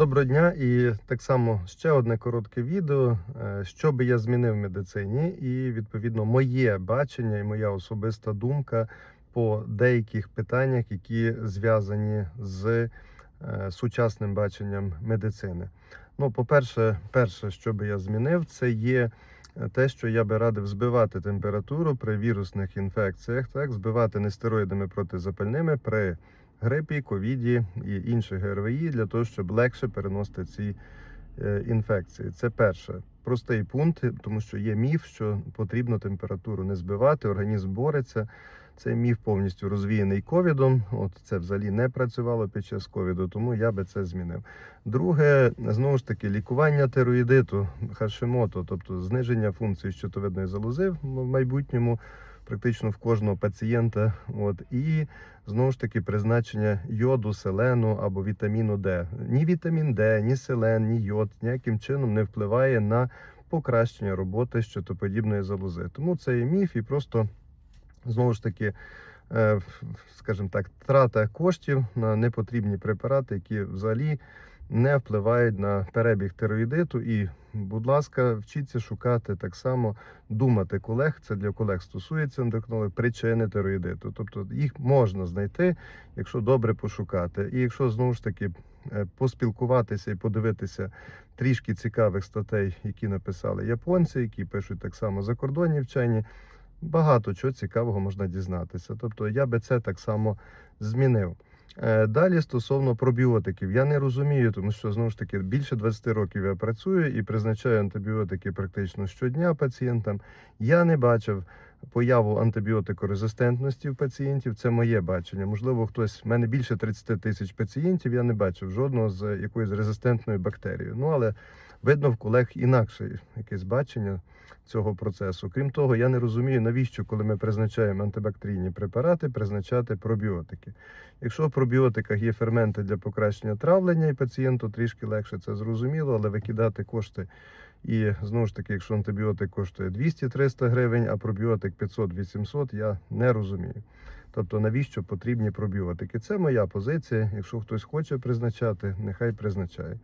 Доброго дня, і так само ще одне коротке відео, е, що би я змінив в медицині, і відповідно моє бачення і моя особиста думка по деяких питаннях, які зв'язані з е, сучасним баченням медицини. Ну, по-перше, перше, що би я змінив, це є е, те, що я би радив збивати температуру при вірусних інфекціях, так, збивати нестероїдами протизапальними при грипі, ковіді і інших ГРВІ для того, щоб легше переносити ці е, інфекції. Це перше. Простий пункт, тому що є міф, що потрібно температуру не збивати, організм бореться. Цей міф повністю розвіяний ковідом. От це взагалі не працювало під час ковіду, тому я би це змінив. Друге, знову ж таки, лікування тероїдиту Хашимото, тобто зниження функції щитовидної залози в майбутньому, практично в кожного пацієнта. От і знову ж таки призначення йоду, селену або вітаміну Д. Ні вітамін Д, ні селен, ні йод ніяким чином не впливає на покращення роботи щитоподібної залози. Тому це є міф і просто знову ж таки. е, Скажімо так, трата коштів на непотрібні препарати, які взагалі не впливають на перебіг тероїдиту. І, будь ласка, вчіться шукати так само, думати колег. Це для колег стосується ендокринологів, причини тероїдиту. Тобто їх можна знайти, якщо добре пошукати. І якщо знову ж таки е, поспілкуватися і подивитися трішки цікавих статей, які написали японці, які пишуть так само закордонні вчені. Багато чого цікавого можна дізнатися. Тобто я би це так само змінив. Е, Далі стосовно пробіотиків, я не розумію, тому що знову ж таки більше 20 років я працюю і призначаю антибіотики практично щодня пацієнтам. Я не бачив появу антибіотикорезистентності в пацієнтів. Це моє бачення. Можливо, хтось в мене більше 30 тисяч пацієнтів. Я не бачив жодного з якоюсь резистентною бактерією. Ну але видно в колег інакше якесь бачення цього процесу. Крім того, я не розумію, навіщо, коли ми призначаємо антибактерійні препарати, призначати пробіотики. Якщо в пробіотиках є ферменти для покращення травлення, і пацієнту трішки легше це зрозуміло, але викидати кошти. І знову ж таки, якщо антибіотик коштує 200-300 гривень, а пробіотик 500-800, я не розумію. Тобто, навіщо потрібні пробіотики? Це моя позиція. Якщо хтось хоче призначати, нехай призначає.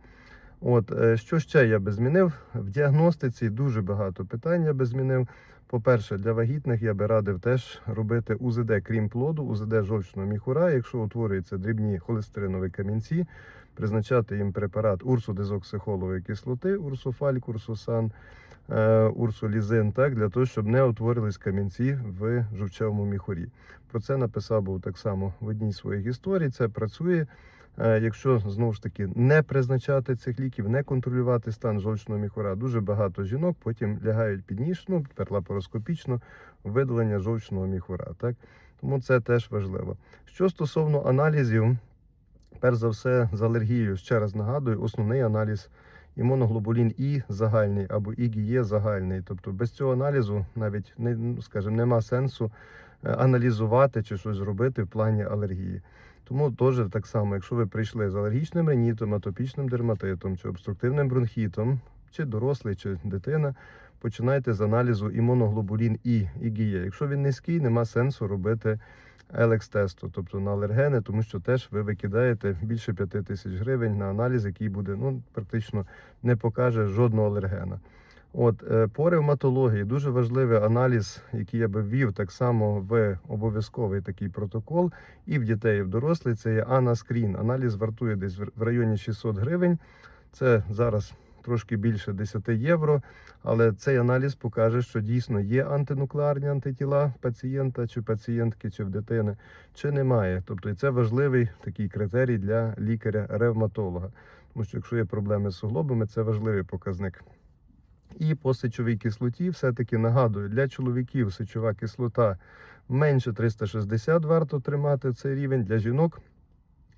От е, що ще я би змінив в діагностиці? Дуже багато питань я би змінив. По-перше, для вагітних я би радив теж робити УЗД, крім плоду, УЗД жовчного міхура. Якщо утворюються дрібні холестеринові камінці, призначати їм препарат урсодезоксихолової кислоти, урсофальк, урсосан, е, урсолізин, так для того, щоб не утворились камінці в жовчевому міхурі. Про це написав був так само в одній з своїх історій. Це працює. Е, Якщо знову ж таки не призначати цих ліків, не контролювати стан жовчного міхура, дуже багато жінок потім лягають під ніж, ну тепер лапароскопічно видалення жовчного міхура. Так тому це теж важливо. Що стосовно аналізів, перш за все з алергією, ще раз нагадую, основний аналіз імуноглобулін І загальний або ІГЄ загальний. Тобто без цього аналізу навіть не ну, скажімо, нема сенсу аналізувати чи щось зробити в плані алергії. Тому теж так само, якщо ви прийшли з алергічним ринітом, атопічним дерматитом чи обструктивним бронхітом, чи дорослий, чи дитина, починайте з аналізу імуноглобулін І ІГЄ. Якщо він низький, нема сенсу робити елекс-тесту, тобто на алергени, тому що теж ви викидаєте більше 5 тисяч гривень на аналіз, який буде ну практично не покаже жодного алергена. От е, по ревматології дуже важливий аналіз, який я би ввів так само в обов'язковий такий протокол і в дітей, і в дорослих. Це є анаскрін. Аналіз вартує десь в районі 600 гривень. Це зараз трошки більше 10 євро. Але цей аналіз покаже, що дійсно є антинуклеарні антитіла пацієнта чи пацієнтки, чи в дитини, чи немає. Тобто, це важливий такий критерій для лікаря-ревматолога. Тому що якщо є проблеми з суглобами, це важливий показник. І по сечовій кислоті, все-таки нагадую, для чоловіків сечова кислота менше 360 варто тримати цей рівень. Для жінок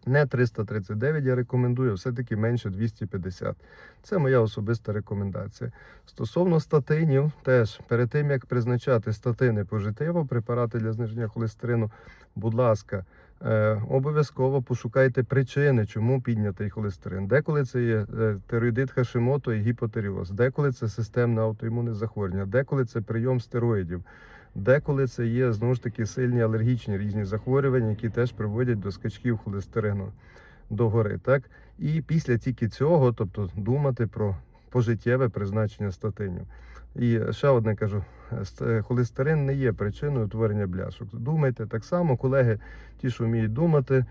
не 339 я рекомендую, все-таки менше 250. Це моя особиста рекомендація. Стосовно статинів, теж перед тим як призначати статини пожиттєво, препарати для зниження холестерину, будь ласка. Е, обов'язково пошукайте причини, чому піднятий холестерин. Деколи це є е, тероїдит Хашимото і гіпотеріоз, деколи це системне аутоімунне захворювання, деколи це прийом стероїдів, деколи це є знову ж таки сильні алергічні різні захворювання, які теж приводять до скачків холестерину. догори. Так? І після тільки цього, тобто думати про пожиттєве призначення статинів. І ще одне кажу: е, холестерин не є причиною утворення бляшок. Думайте так само, колеги, ті, що вміють думати,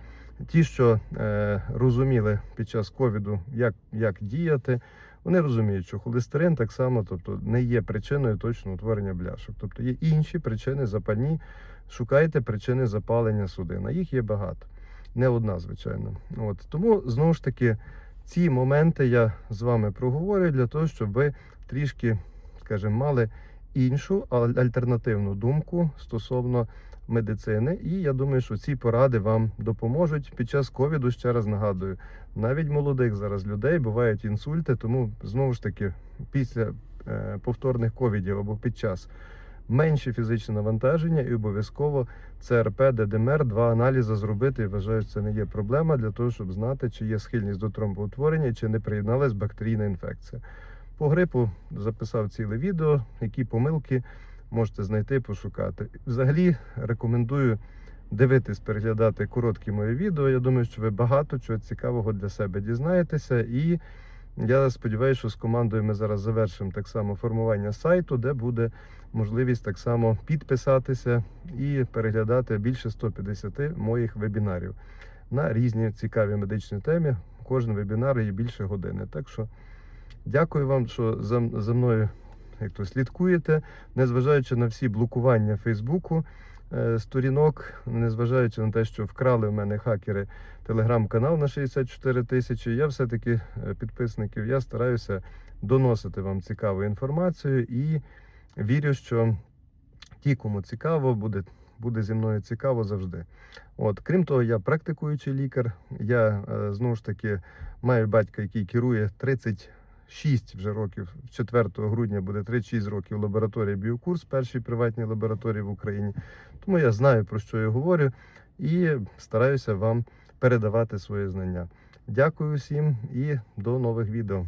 ті, що е, розуміли під час ковіду, як, як діяти, вони розуміють, що холестерин так само, тобто не є причиною точно утворення бляшок. Тобто є інші причини запальні. Шукайте причини запалення судин. А їх є багато, не одна, звичайно. От тому знову ж таки. Ці моменти я з вами проговорю для того, щоб ви трішки, скажімо, мали іншу альтернативну думку стосовно медицини. І я думаю, що ці поради вам допоможуть під час ковіду. Ще раз нагадую, навіть молодих зараз людей бувають інсульти, тому знову ж таки, після е, повторних ковідів або під час менше фізичне навантаження і обов'язково ЦРП, ДДМР, два аналізи зробити. І вважаю, що це не є проблема для того, щоб знати, чи є схильність до тромбоутворення, чи не приєдналась бактерійна інфекція. По грипу записав ціле відео, які помилки можете знайти, пошукати. Взагалі рекомендую дивитись, переглядати короткі мої відео. Я думаю, що ви багато чого цікавого для себе дізнаєтеся. І я сподіваюся, що з командою ми зараз завершимо так само формування сайту, де буде можливість так само підписатися і переглядати більше 150 моїх вебінарів на різні цікаві медичні теми. Кожен вебінар є більше години. Так що дякую вам, що за, за мною як то слідкуєте, незважаючи на всі блокування Фейсбуку. Е, Сторінок, незважаючи на те, що вкрали в мене хакери телеграм-канал на 64 тисячі, я все-таки е, підписників, я стараюся доносити вам цікаву інформацію і вірю, що ті, кому цікаво, буде, буде зі мною цікаво завжди. От, крім того, я практикуючий лікар. Я е, знову ж таки маю батька, який керує 36 вже років. 4 грудня буде 36 років лабораторії Біокурс, першій приватній лабораторії в Україні. Тому я знаю про що я говорю і стараюся вам передавати свої знання. Дякую всім і до нових відео.